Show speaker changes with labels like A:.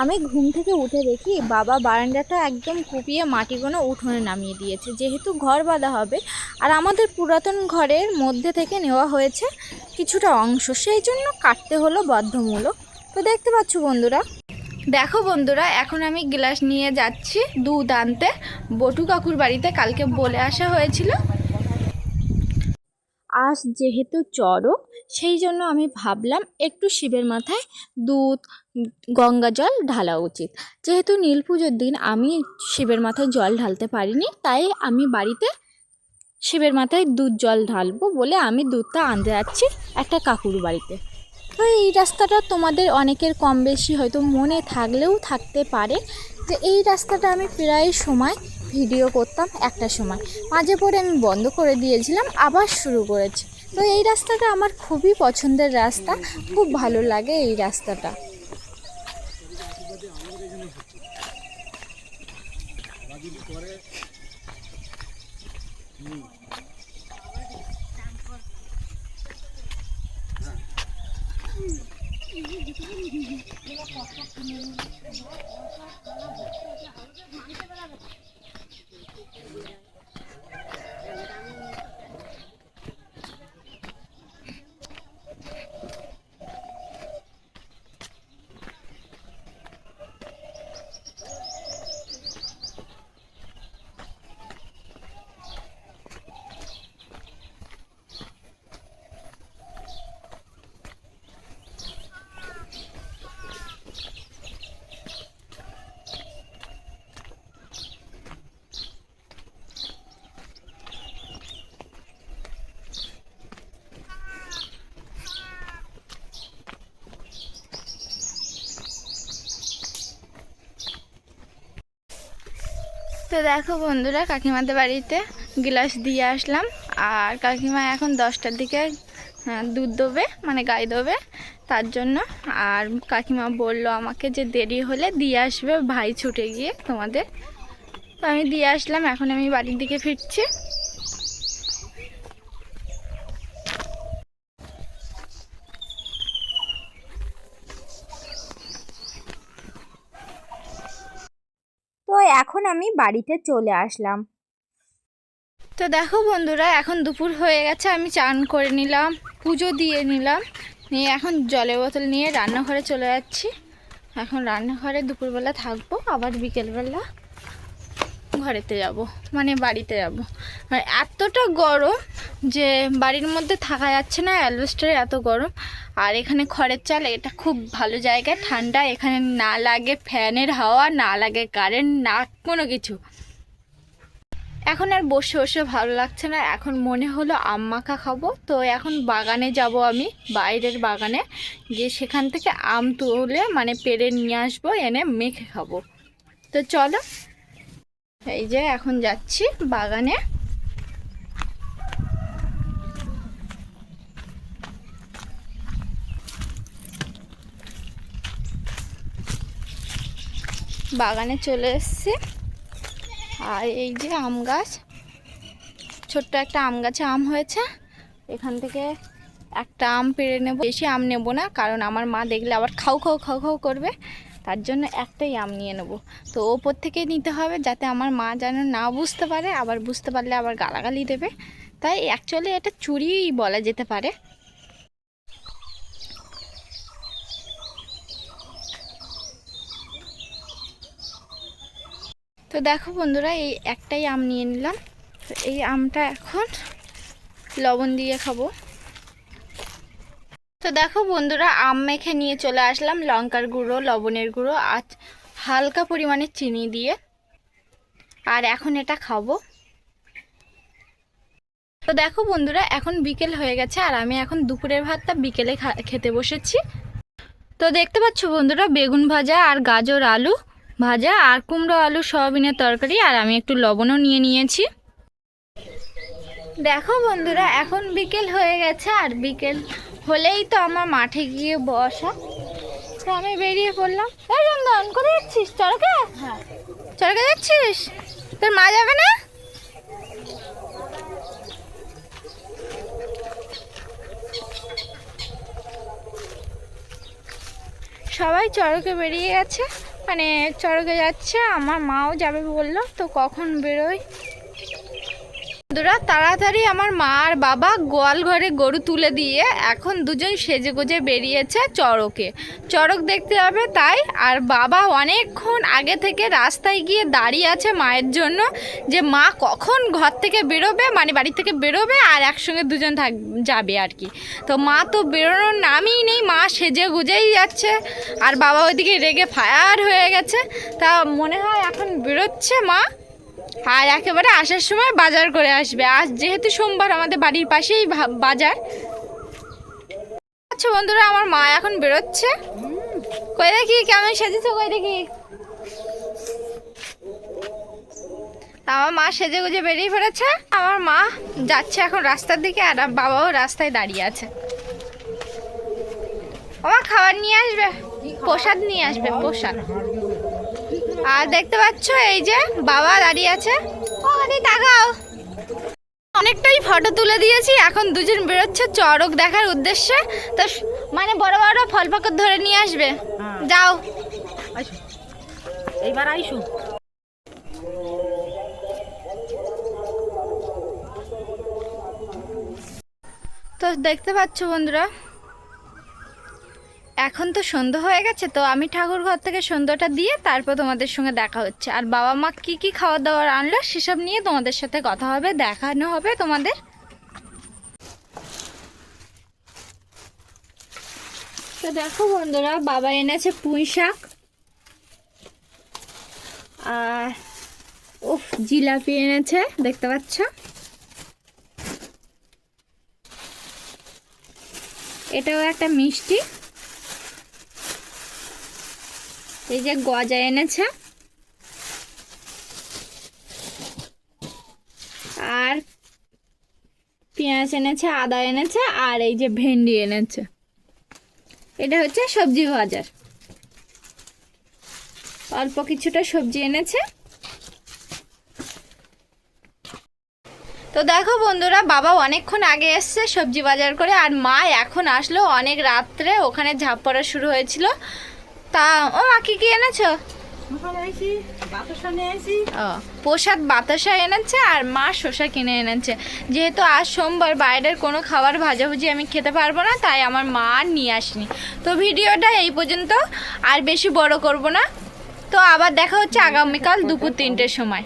A: আমি ঘুম থেকে উঠে দেখি বাবা বারান্দাটা একদম কুপিয়ে মাটিগুলো উঠোনে নামিয়ে দিয়েছে। যেহেতু ঘর বাঁধা হবে, আর আমাদের পুরাতন ঘরের মধ্যে থেকে নেওয়া হয়েছে কিছুটা অংশ, সেই জন্য কাটতে হলো বাধ্যমূলক। তো দেখতে পাচ্ছ বন্ধুরা, দেখো বন্ধুরা, এখন আমি গ্লাস নিয়ে যাচ্ছি দুধ আনতে। বটু কাকুর বাড়িতে কালকে বলে আসা হয়েছিল। আজ যেহেতু চড়ক, সেই জন্য আমি ভাবলাম একটু শিবের মাথায় দুধ, গঙ্গা জল ঢালা উচিত। যেহেতু নীল পুজোর দিন আমি শিবের মাথায় জল ঢালতে পারিনি, তাই আমি বাড়িতে শিবের মাথায় দুধ জল ঢালবো বলে আমি দুধটা আনতে যাচ্ছি একটা কাকুর বাড়িতে। তো এই রাস্তাটা তোমাদের অনেকের কম বেশি হয়তো মনে থাকলেও থাকতে পারে যে এই রাস্তাটা আমি প্রায় সময় ভিডিও করতাম একটা সময়। মাঝে পরে আমি বন্ধ করে দিয়েছিলাম, আবার শুরু করেছি। তো এই রাস্তাটা আমার খুবই পছন্দের রাস্তা, খুব ভালো লাগে এই রাস্তাটা। তো দেখো বন্ধুরা, কাকিমাদের বাড়িতে গ্লাস দিয়ে আসলাম। আর কাকিমা এখন দশটার দিকে দুধ দেবে মানে গায়ে দেবে তার জন্য। আর কাকিমা বলল আমাকে যে দেরি হলে দিয়ে আসবে, ভাই ছুটে গিয়ে তোমাদের। তো আমি দিয়ে আসলাম, এখন আমি বাড়ির দিকে ফিরছি তো এখন আমি বাড়িতে চলে আসলাম। তো দেখো বন্ধুরা, এখন দুপুর হয়ে গেছে, আমি চান করে নিলাম, পুজো দিয়ে নিলাম, নিয়ে এখন জলের বোতল নিয়ে রান্নাঘরে চলে যাচ্ছি। এখন রান্নাঘরে দুপুরবেলা থাকব, আবার বিকেলবেলা ঘরেতে যাব মানে বাড়িতে যাব। মানে এতটা গরম যে বাড়ির মধ্যে থাকা যাচ্ছে না, অ্যালবেস্টারে এত গরম। আর এখানে খড়ের চাল, এটা খুব ভালো জায়গা, ঠান্ডা। এখানে না লাগে ফ্যানের হাওয়া, না লাগে কারেন্ট, না কোনো কিছু। এখন আর বসে বসে ভালো লাগছে না। এখন মনে হলো আম মাখা খাব। তো এখন বাগানে যাব আমি, বাইরের বাগানে। গিয়ে সেখান থেকে আম তুলে মানে পেরে নিয়ে আসব, এনে মেখে খাব। তো চলো, এই যে এখন যাচ্ছি বাগানে। বাগানে চলে এসছি। আর এই যে আম গাছ, ছোট্ট একটা আম গাছে আম হয়েছে। এখান থেকে একটা আম পেড়ে নেব। বেশি আম নেব না, কারণ আমার মা দেখলে আবার খাও খাও খাও খাও করবে। তার জন্য একটাই আম নিয়ে নেব। তো ওপর থেকে নিতে হবে যাতে আমার মা যেন না বুঝতে পারে, আবার বুঝতে পারলে আবার গালাগালি দেবে। তাই অ্যাকচুয়ালি এটা চুরিই বলা যেতে পারে। তো দেখো বন্ধুরা, এই একটাই আম নিয়ে নিলাম। তো এই আমটা এখন লবণ দিয়ে খাব। তো দেখো বন্ধুরা, আম মেখে নিয়ে চলে আসলাম লঙ্কার গুঁড়ো, লবণের গুঁড়ো, আর হালকা পরিমাণে চিনি দিয়ে। আর এখন এটা খাব। তো দেখো বন্ধুরা, এখন বিকেল হয়ে গেছে, আর আমি এখন দুপুরের ভাতটা বিকেলে খেতে বসেছি। তো দেখতে পাচ্ছ বন্ধুরা, বেগুন ভাজা আর গাজর আলু। ভাজা আর কুমড়ো আলু সয়াবিনের তরকারি আর আমি একটু লবণও নিয়ে নিয়েছি। দেখো বন্ধুরা এখন বিকেল হয়ে গেছে আর বিকেল হলেই তো আমার মাঠে গিয়ে বসা। তো আমি বেরিয়ে পড়লাম। এই রন্দন কোথায় যাচ্ছিস? চড়কে হ্যাঁ। চড়কে যাচ্ছিস? তোর মা যাবে না? সবাই চড়কে বেরিয়ে গেছে। মানে চড়কে যাচ্ছে আমার মাও যাবে বলল তো কখন বেরোয়? বন্ধুরা, তাড়াতাড়ি আমার মা আর বাবা গোয়াল ঘরে গরু তুলে দিয়ে এখন দুজন সেজে গুজে বেরিয়েছে চড়কে। চড়ক দেখতে হবে তাই, আর বাবা অনেকক্ষণ আগে থেকে রাস্তায় গিয়ে দাঁড়িয়ে আছে মায়ের জন্য, যে মা কখন ঘর থেকে বেরোবে মানে বাড়ি থেকে বেরোবে, আর একসঙ্গে দুজন থাক, যাবে আর কি। তো মা তো বেরোনোর নামই নেই, মা সেজে গুজেই যাচ্ছে, আর বাবা ওইদিকে রেগে ফায়ার হয়ে গেছে। তা মনে হয় এখন বেরোচ্ছে মা? আর একেবারে আসার সময় বাজার করে আসবে। আজ যেহেতু সোমবার আমাদের বাড়ির পাশেই বাজার। আচ্ছা বন্ধুরা, আমার মা এখন বেরোচ্ছে। কই দেখি, কেমন সেজেছো কই দেখি? আমার মা সেজে গুজে বেরিয়ে পড়েছে। আমার মা যাচ্ছে এখন রাস্তার দিকে আর বাবাও রাস্তায় দাঁড়িয়ে আছে। আমার খাবার নিয়ে আসবে। প্রসাদ নিয়ে আসবে, প্রসাদ। আর দেখতে পাচ্ছ এই যে বাবা দাঁড়িয়ে আছে। ও তাকাও। অনেকটাই ফটো তুলে দিয়েছি এখন দুজন বেরোচ্ছে চড়ক দেখার উদ্দেশ্যে। তো মানে বড় বড় ফল পাকড় ধরে নিয়ে আসবে।
B: হ্যাঁ।
A: যাও।
B: এইবার আইসো।
A: তো দেখতে পাচ্ছ বন্ধুরা এখন তো সন্ধ্যা হয়ে গেছে, তো আমি ঠাকুর ঘর থেকে সন্ধ্যাটা দিয়ে তারপর তোমাদের সঙ্গে দেখা হচ্ছে। আর বাবা মা কি কি খাওয়া দাওয়ার আনলো সেসব নিয়ে তোমাদের সাথে কথা হবে, দেখানো হবে তোমাদের। তো দেখো বন্ধুরা, বাবা এনেছে পুঁই শাক। আর উফ, জিলাপি এনেছে, দেখতে পাচ্ছ? এটাও একটা মিষ্টি। এই যে গজা এনেছে। আর পেঁয়াজ এনেছে, আদা এনেছে, আর এই যে ভেন্ডি এনেছে। এটা হচ্ছে সবজি বাজার। অল্প কিছুটা সবজি এনেছে। তো দেখো বন্ধুরা, বাবা অনেকক্ষণ আগে এসছে সবজি বাজার করে, আর মা এখন আসলো অনেক রাত্রে। ওখানে ঝাঁপ পড়া শুরু হয়েছিল। তা ও মা কি কি এনেছো ও প্রসাদ বাতাসা এনেছে আর মা শসা কিনে এনেছে। যেহেতু আজ সোমবার বাইরের কোনো খাবার ভাজাভুজি আমি খেতে পারব না তাই আমার মা আর নিয়ে আসেনি। তো ভিডিওটা এই পর্যন্ত আর বেশি বড় করব না। তো আবার দেখা হচ্ছে আগামীকাল দুপুর তিনটের সময়।